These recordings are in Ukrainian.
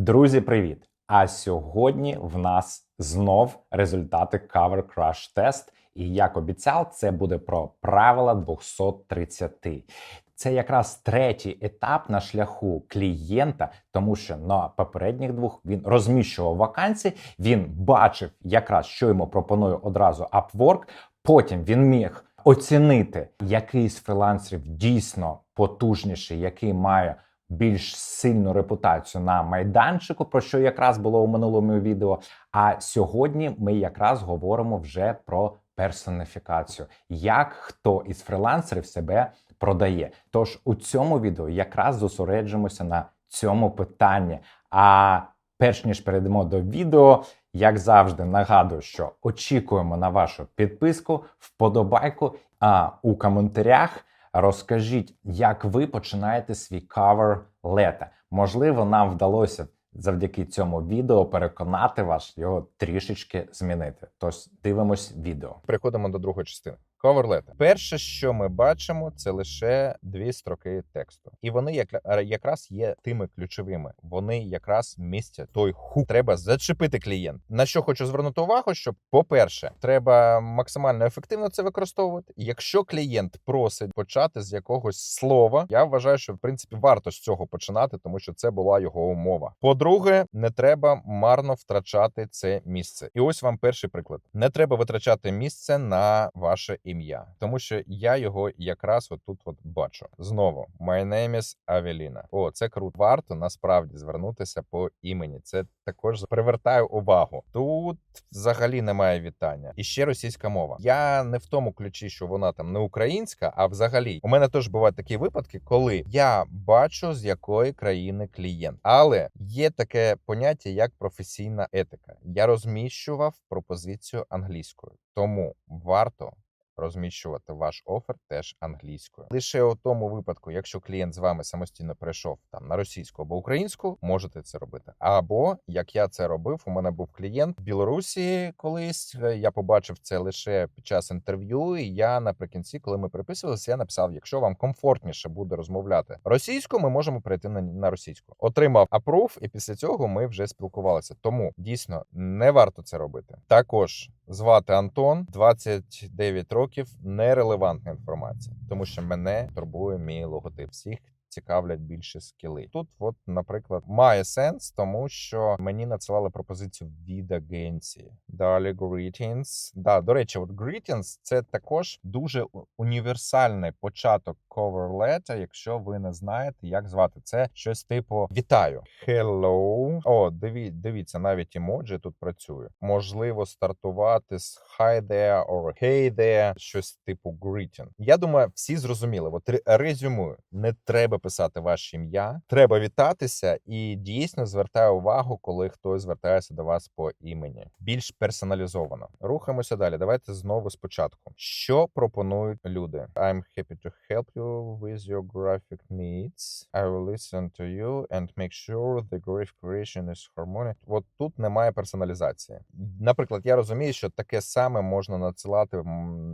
Друзі, привіт! А сьогодні в нас знов результати Cover Crash Test. І як обіцяв, це буде про правила 230. Це якраз третій етап на шляху клієнта, тому що на попередніх двох він розміщував вакансії, він бачив якраз, що йому пропонує одразу Upwork. Потім він міг оцінити, який з фрилансерів дійсно потужніший, який має більш сильну репутацію на майданчику, про що якраз було у минулому відео. А сьогодні ми якраз говоримо вже про персоніфікацію, як хто із фрилансерів себе продає. Тож у цьому відео якраз зосереджимося на цьому питанні. А перш ніж перейдемо до відео, як завжди, нагадую, що очікуємо на вашу підписку, вподобайку. А у коментарях розкажіть, як ви починаєте свій кавер лета. Можливо, нам вдалося завдяки цьому відео переконати вас його трішечки змінити. Тож дивимось відео. Переходимо до другої частини. Cover letter. Перше, що ми бачимо, це лише дві строки тексту, і вони як якраз є тими ключовими. Вони якраз містять той хук. Треба зачепити клієнт. На що хочу звернути увагу, що, по-перше, треба максимально ефективно це використовувати. Якщо клієнт просить почати з якогось слова, я вважаю, що в принципі варто з цього починати, тому що це була його умова. По-друге, не треба марно втрачати це місце. І ось вам перший приклад: не треба витрачати місце на ваше ім'я, тому що я його якраз отут от бачу. Знову my name is Авеліна. О, це круто. Варто насправді звернутися по імені. Це також привертає увагу. Тут взагалі немає вітання. І ще російська мова. Я не в тому ключі, що вона там не українська, а взагалі у мене теж бувають такі випадки, коли я бачу з якої країни клієнт, але є таке поняття як професійна етика. Я розміщував пропозицію англійською, тому варто розміщувати ваш офер теж англійською. Лише у тому випадку, якщо клієнт з вами самостійно прийшов там на російську або українську, можете це робити. Або як я це робив, у мене був клієнт в Білорусі колись. е, Я побачив це лише під час інтерв'ю. І я наприкінці, коли ми переписувалися, я написав: якщо вам комфортніше буде розмовляти російською, ми можемо перейти на російську. Отримав апрув, і після цього ми вже спілкувалися. Тому дійсно не варто це робити. Також звати Антон, 29 років. Нерелевантна інформація, тому що мене турбує мій логотип. Всіх цікавлять більше скіли. Тут, от, наприклад, має сенс, тому що мені надсилали пропозицію від агенції. Далі greetings. Да, до речі, от greetings – це також дуже універсальний початок cover letter, якщо ви не знаєте, як звати це щось типу вітаю. Hello. О, диві, дивіться, навіть емоджі тут працює. Можливо, стартувати з hi there or hey there, щось типу greeting. Я думаю, всі зрозуміли. От резюмую, не треба писати ваше ім'я, треба вітатися і дійсно звертаю увагу, коли хтось звертається до вас по імені. Більш персоналізовано. Рухаємося далі. Давайте знову спочатку. Що пропонують люди? I'm happy to help you with your graphic needs. I will listen to you and make sure the graphic creation is harmonious. От тут немає персоналізації. Наприклад, я розумію, що таке саме можна надсилати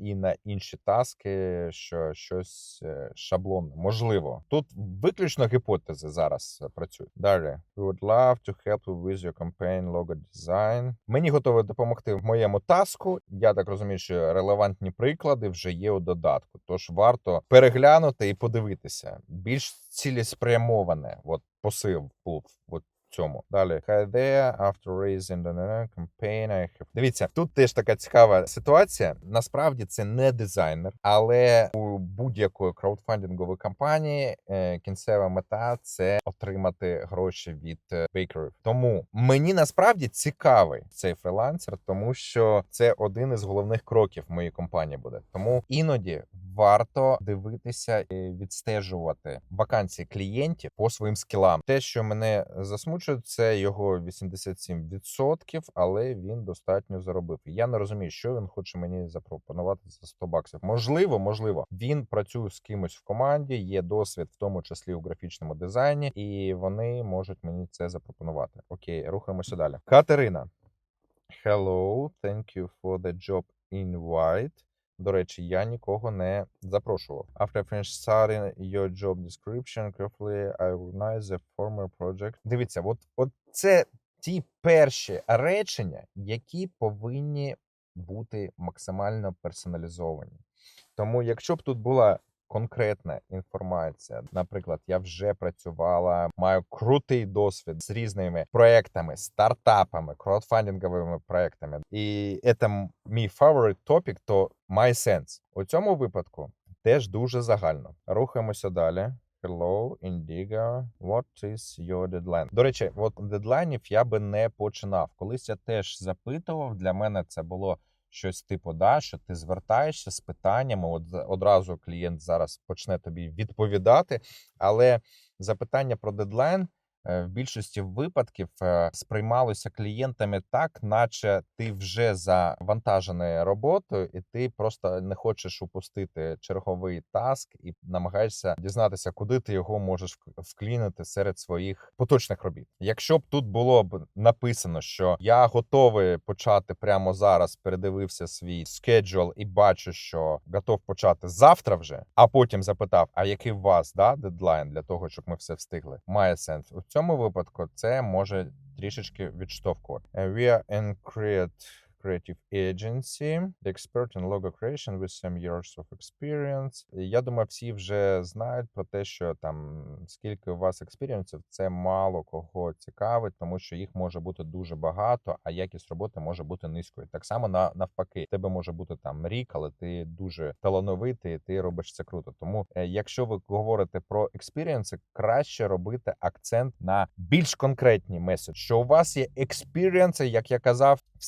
і на інші таски, що щось е, шаблонне. Можливо, тут виключно гіпотези зараз е, працюють. Далі We would love to help you with your campaign logo design. Мені готові допомогти в моєму таску. Я так розумію, що релевантні приклади вже є у додатку. Тож варто переглянути і подивитися. Більш цілеспрямоване. От посил був. От цьому далі there, after raising the campaign. Дивіться, тут теж така цікава ситуація. Насправді це не дизайнер, але у будь-якої краудфандингової кампанії е, кінцева мета це отримати гроші від е, бейкерів. Тому мені насправді цікавий цей фрилансер, тому що це один із головних кроків моєї компанії буде. Тому іноді варто дивитися і відстежувати вакансії клієнтів по своїм скілам. Те, що мене засмучує, це його 87%, але він достатньо заробив. Я не розумію, що він хоче мені запропонувати за 100 баксів. Можливо, можливо, він працює з кимось в команді, є досвід, в тому числі у графічному дизайні, і вони можуть мені це запропонувати. Окей, рухаємося далі. Катерина. Hello, thank you for the job invite. До речі, я нікого не запрошував. After finish starting your job description, carefully I organize the former project. Дивіться, от, от це ті перші речення, які повинні бути максимально персоналізовані. Тому, якщо б тут була конкретна інформація, наприклад, я вже працювала, маю крутий досвід з різними проектами, стартапами, краудфандинговими проектами, і це мій favorite topic, то має сенс. У цьому випадку теж дуже загально. Рухаємося далі. Hello, Indigo. What is your deadline? До речі, от дедлайнів я би не починав. Колись я теж запитував. Для мене це було щось типу, да, що ти звертаєшся з питаннями. От одразу клієнт зараз почне тобі відповідати. Але запитання про дедлайн в більшості випадків е, сприймалося клієнтами так, наче ти вже завантажений роботою, і ти просто не хочеш упустити черговий таск і намагаєшся дізнатися, куди ти його можеш вклінити серед своїх поточних робіт. Якщо б тут було б написано, що я готовий почати прямо зараз, передивився свій скеджул і бачу, що готов почати завтра вже, а потім запитав: а який у вас да дедлайн для того, щоб ми все встигли? Має сенс у цьому випадку. Це може трішечки відштовхувати. Uh, We are in create creative agency, expert in logo creation with some years of experience. Я думаю, всі вже знають про те, що там скільки у вас експірієнсів, це мало кого цікавить, тому що їх може бути дуже багато, а якість роботи може бути низькою. Так само на навпаки, тебе може бути там рік, але ти дуже талановитий, ти робиш це круто. Тому, е, якщо ви говорите про експірієнси, краще робити акцент на більш конкретні меседжі, що у вас є експірієнси, як я казав, в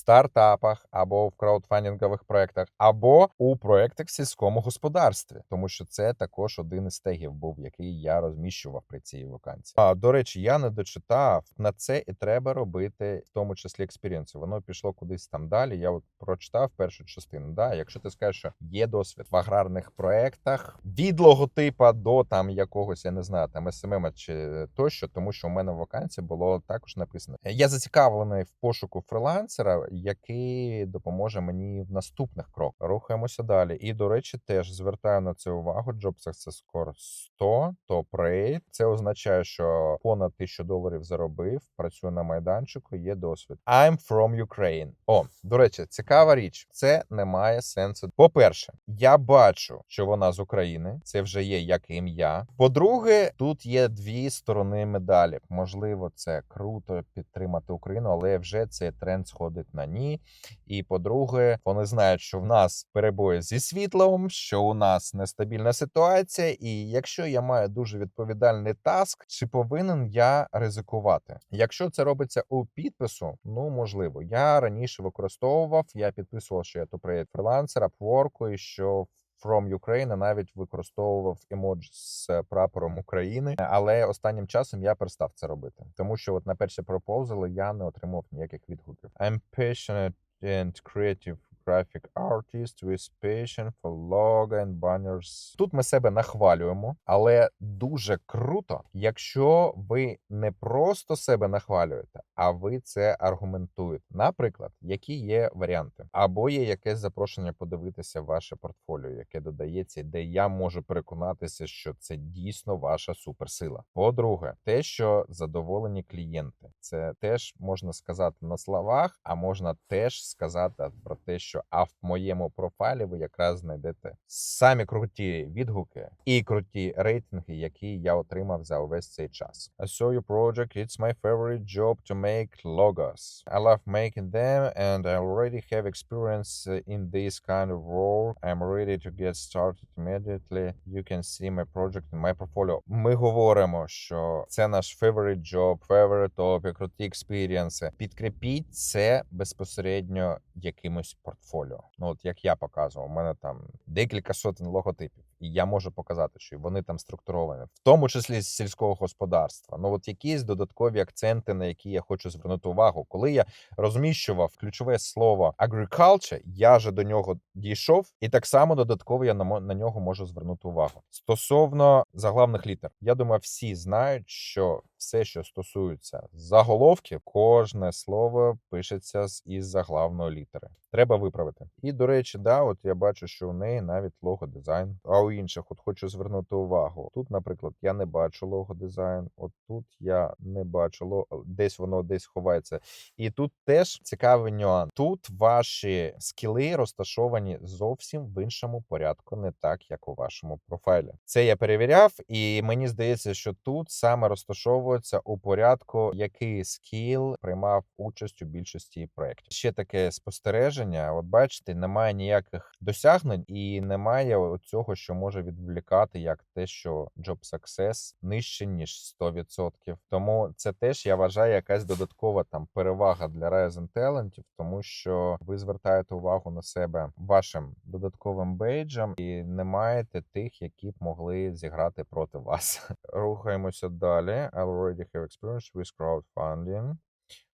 стартапах або в краудфандингових проектах, або у проектах в сільському господарстві, тому що це також один із тегів був, який я розміщував при цій вакансії. А до речі, я не дочитав на це і треба робити, в тому числі експірієнси. Воно пішло кудись там далі. Я от прочитав першу частину. Да, якщо ти скажеш, що є досвід в аграрних проектах від логотипа до там якогось, я не знаю, там СММ чи тощо, тому що у мене в вакансії було також написано. Я зацікавлений в пошуку фрилансера, який допоможе мені в наступних кроках. Рухаємося далі. І до речі, теж звертаю на це увагу. Job Success Score 100, топ рейт. Це означає, що понад 1000 доларів заробив, працює на майданчику, є досвід. I'm from Ukraine. О, до речі, цікава річ. Це не має сенсу. По-перше, я бачу, що вона з України. Це вже є як ім'я. По-друге, тут є дві сторони медалі. Можливо, це круто підтримати Україну, але вже цей тренд сходить на ні. І по-друге, вони знають, що в нас перебої зі світлом, що у нас нестабільна ситуація. І якщо я маю дуже відповідальний таск, чи повинен я ризикувати? Якщо це робиться у підпису, ну можливо, я раніше використовував. Я підписував, що я топрейд фрилансер, Upwork, і що From Ukraine навіть використовував емоджі з прапором України, але останнім часом я перестав це робити, тому що от на перші пропозали я не отримав ніяких відгуків. I'm passionate and creative graphic artist with passion for logo and banners. Тут ми себе нахвалюємо, але дуже круто, якщо ви не просто себе нахвалюєте, а ви це аргументуєте. Наприклад, які є варіанти, або є якесь запрошення подивитися ваше портфоліо, яке додається, де я можу переконатися, що це дійсно ваша суперсила. По-друге, те, що задоволені клієнти, це теж можна сказати на словах, а можна теж сказати про те, що а в моєму профайлі ви якраз знайдете самі круті відгуки і круті рейтинги, які я отримав за увесь цей час. I saw your project. It's my favorite job to make logos. I love making them, and I already have experience uh, in this kind of role. I'm ready to get started immediately. You can see my project in my portfolio. Ми говоримо, що це наш favorite job, favorite topic, круті експірієнси. Підкріпіть це безпосередньо якимось портфоліо. Ну от як я показував, у мене там декілька сотень логотипів. І я можу показати, що вони там структуровані, в тому числі з сільського господарства. Ну от якісь додаткові акценти, на які я хочу звернути увагу, коли я розміщував ключове слово agriculture, я же до нього дійшов, і так само додатково я на, на нього можу звернути увагу. Стосовно заглавних літер, я думаю, всі знають, що все, що стосується заголовків, кожне слово пишеться із заглавної літери. Треба виправити. І до речі, да, от я бачу, що у неї навіть лого дизайн. А інших, от хочу звернути увагу. Тут, наприклад, я не бачу лого дизайн. От тут я не бачу лого, десь воно десь ховається. І тут теж цікавий нюанс. Тут ваші скіли розташовані зовсім в іншому порядку, не так як у вашому профайлі. Це я перевіряв, і мені здається, що тут саме розташовується у порядку, який скіл приймав участь у більшості проєктів. Ще таке спостереження. От бачите, немає ніяких досягнень і немає цього, що може відволікати, як те, що Job Success нижче ніж 100%. Тому це теж я вважаю якась додаткова там перевага для Rising Talentів, тому що ви звертаєте увагу на себе вашим додатковим бейджем і не маєте тих, які б могли зіграти проти вас. Рухаємося далі. I already have experience with crowdfunding.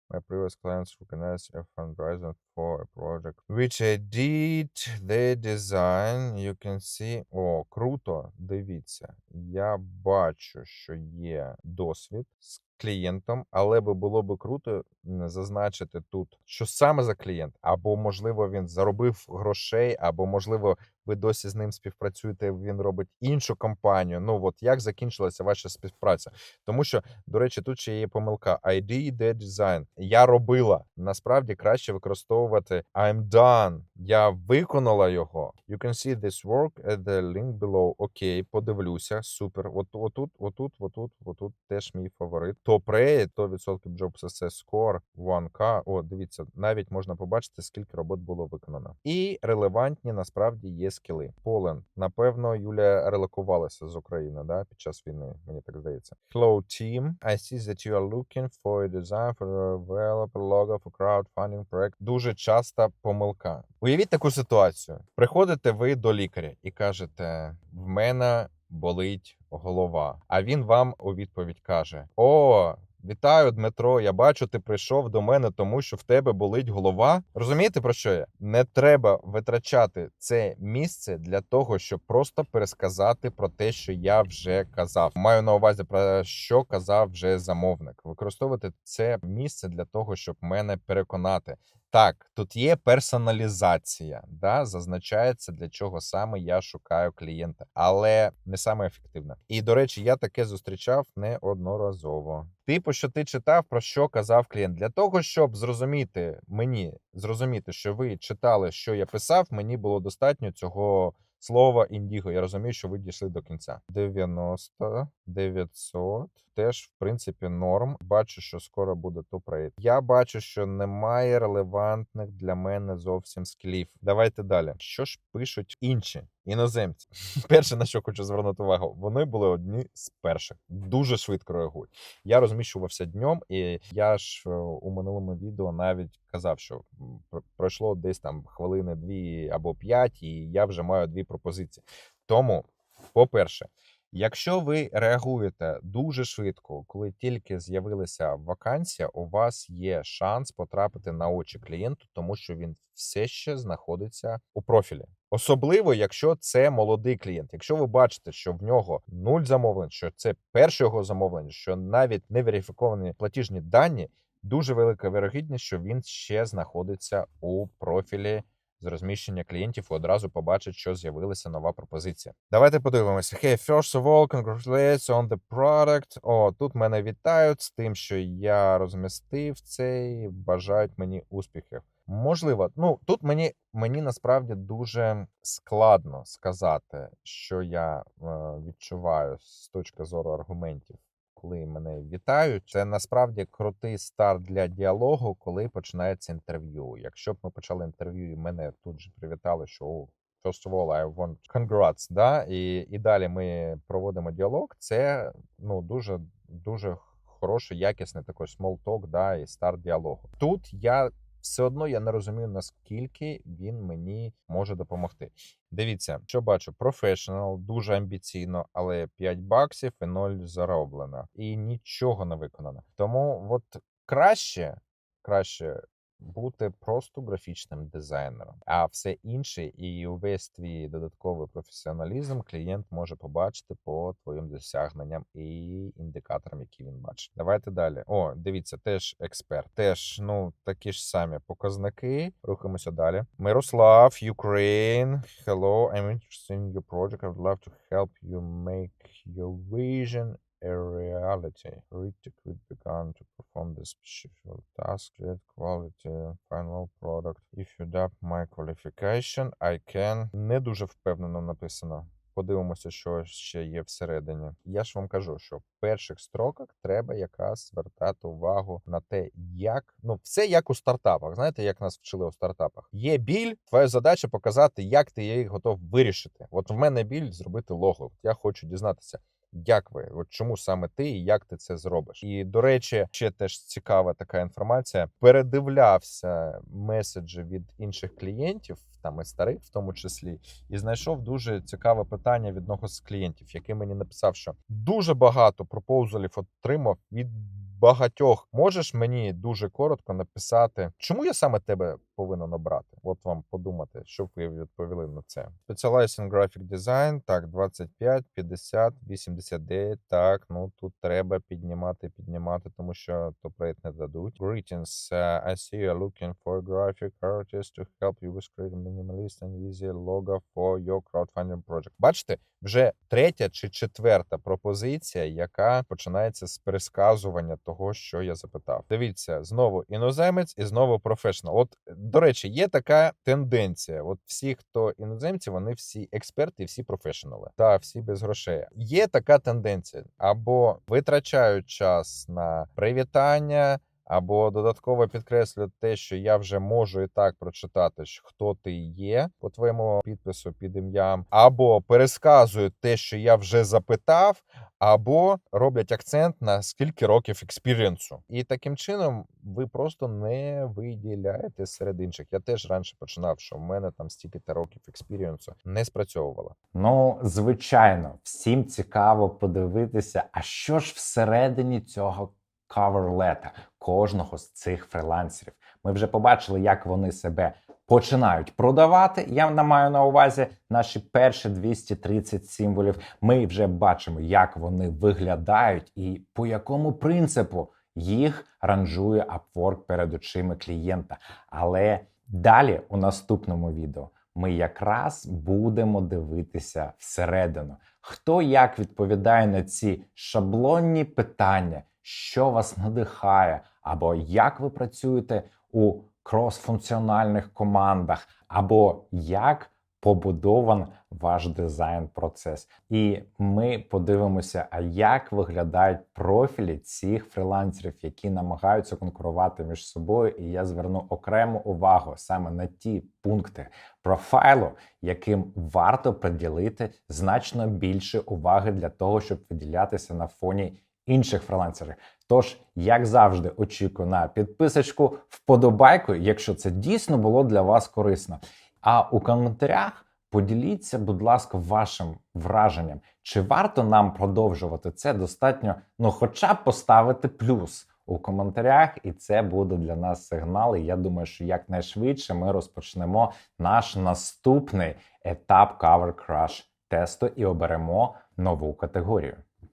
My previous clients organized a fundraiser for a project, which I did the design. You can see. О, круто. Дивіться. Я бачу, що є досвід клієнтом, але би було би круто зазначити тут, що саме за клієнт, або можливо він заробив грошей, або можливо ви досі з ним співпрацюєте. Він робить іншу компанію. Ну от як закінчилася ваша співпраця? Тому що, до речі, тут ще є помилка. I did the design. Я робила. Насправді краще використовувати I'm done. Я виконала його. You can see this work at the link below. Окей, подивлюся. Супер. От отут, отут, отут, отут теж мій фаворит. Top rate, 100% Job Success Score, 1K. О, дивіться, навіть можна побачити, скільки робот було виконано. І релевантні насправді є скіли. Poland. Напевно, Юля релокувалася з України да, під час війни, мені так здається. Hello, team. I see that you are looking for a design for a developer logo for crowdfunding project. Дуже часта помилка. Уявіть таку ситуацію. Приходите ви до лікаря і кажете: в мене болить голова. А він вам у відповідь каже: О, Вітаю, Дмитро. Я бачу, ти прийшов до мене, тому що в тебе болить голова. Розумієте про що я? Не треба витрачати це місце для того, щоб просто пересказати про те, що я вже казав. Маю на увазі про що казав вже замовник. Використовувати це місце для того, щоб мене переконати. Так, тут є персоналізація, да, зазначається для чого саме я шукаю клієнта, але не саме ефективна. І до речі, я таке зустрічав неодноразово. Типу, що ти читав, про що казав клієнт, для того, щоб зрозуміти мені, зрозуміти, що ви читали, що я писав, мені було достатньо цього слова індіго. Я розумію, що ви дійшли до кінця. 90, 900, теж в принципі норм. Бачу, що скоро буде топ-рейд. Я бачу, що немає релевантних для мене зовсім скілів. Давайте далі. Що ж пишуть інші іноземці? Перше на що хочу звернути увагу, вони були одні з перших, дуже швидко реагують. Я розміщувався днем, і я ж е, у минулому відео навіть казав, що про- пройшло десь там хвилини дві або п'ять, і я вже маю дві пропозиції. Тому, по-перше, якщо ви реагуєте дуже швидко, коли тільки з'явилася вакансія, у вас є шанс потрапити на очі клієнту, тому що він все ще знаходиться у профілі. Особливо, якщо це молодий клієнт. Якщо ви бачите, що в нього нуль замовлень, що це перше його замовлення, що навіть не верифіковані платіжні дані, дуже велика вірогідність, що він ще знаходиться у профілі з розміщення клієнтів і одразу побачить, що з'явилася нова пропозиція. Давайте подивимося. Hey, first of all, congratulations on the product. О, тут мене вітають з тим, що я розмістив цей, бажають мені успіхів. Можливо, ну тут мені мені насправді дуже складно сказати, що я е, відчуваю з точки зору аргументів, коли мене вітають. Це насправді крутий старт для діалогу, коли починається інтерв'ю. Якщо б ми почали інтерв'ю, і мене тут же привітали, що «О, First of all, I want congrats, да? і, і далі ми проводимо діалог. Це ну дуже дуже хороший, якісний такий small talk, да, і старт діалогу. Тут я все одно я не розумію, наскільки він мені може допомогти. Дивіться, що бачу, професіонал, дуже амбіційно, але 5 баксів і 0 зароблено. І нічого не виконано. Тому от краще, краще бути просто графічним дизайнером, а все інше і увесь твій додатковий професіоналізм клієнт може побачити по твоїм досягненням і індикаторам, які він бачить. Давайте далі. О, дивіться, теж експерт. Теж ну такі ж самі показники. Рухаємося далі. Мирослав, Ukraine. Hello, I'm interested in your project. I would love to help you make your vision a reality. Critic will begun to perform the special task, create quality final product. If you doubt my qualification, I can. Не дуже впевнено написано. Подивимося, що ще є всередині. Я ж вам кажу, що в перших строках треба якраз звертати увагу на те, як ну все як у стартапах. Знаєте, як нас вчили у стартапах. Є біль, твоя задача показати, як ти її готов вирішити. От в мене біль зробити лого. Я хочу дізнатися. Як ви, от чому саме ти і як ти це зробиш? І до речі, ще теж цікава така інформація. Передивлявся меседжі від інших клієнтів, там і старих, в тому числі, і знайшов дуже цікаве питання від одного з клієнтів, який мені написав, що дуже багато пропозалів отримав від багатьох. Можеш мені дуже коротко написати, чому я саме тебе повинен обрати? От вам подумати, що ви відповіли на це. Specialized in Graphic Design, так, 25, 50, 89, так, ну тут треба піднімати, піднімати, тому що то проєкт не дадуть. Greetings, uh, I see you're looking for a graphic artist to help you with creating minimalist and easy logo for your crowdfunding project. Бачите, вже третя чи четверта пропозиція, яка починається з пересказування того, що я запитав. Дивіться, знову іноземець і знову професіонал. От до речі, є така тенденція. От всі, хто іноземці, вони всі експерти, всі професіонали, та всі без грошей. Є така тенденція, або витрачають час на привітання. Або додатково підкреслюють те, що я вже можу і так прочитати, хто ти є по твоєму підпису під ім'ям, або пересказують те, що я вже запитав, або роблять акцент на скільки років експірієнсу. І таким чином ви просто не виділяєте серед інших. Я теж раніше починав, що в мене там стільки-то років експірієнсу не спрацьовувало. Ну, звичайно, всім цікаво подивитися, а що ж всередині цього cover letter кожного з цих фрилансерів. Ми вже побачили, як вони себе починають продавати. Я маю на увазі наші перші 230 символів. Ми вже бачимо, як вони виглядають і по якому принципу їх ранжує Upwork перед очима клієнта. Але далі у наступному відео ми якраз будемо дивитися всередину. Хто як відповідає на ці шаблонні питання, що вас надихає, або як ви працюєте у кросфункціональних командах, або як побудован ваш дизайн-процес. І ми подивимося, а як виглядають профілі цих фрілансерів, які намагаються конкурувати між собою. І я зверну окрему увагу саме на ті пункти профайлу, яким варто приділити значно більше уваги для того, щоб виділятися на фоні інших фрилансерів. Тож, як завжди, очікую на підписочку, вподобайку, якщо це дійсно було для вас корисно. А у коментарях поділіться, будь ласка, вашим враженням, чи варто нам продовжувати це достатньо, ну, хоча б поставити плюс у коментарях, і це буде для нас сигнал. І я думаю, що якнайшвидше ми розпочнемо наш наступний етап Cover Crush тесту і оберемо нову категорію.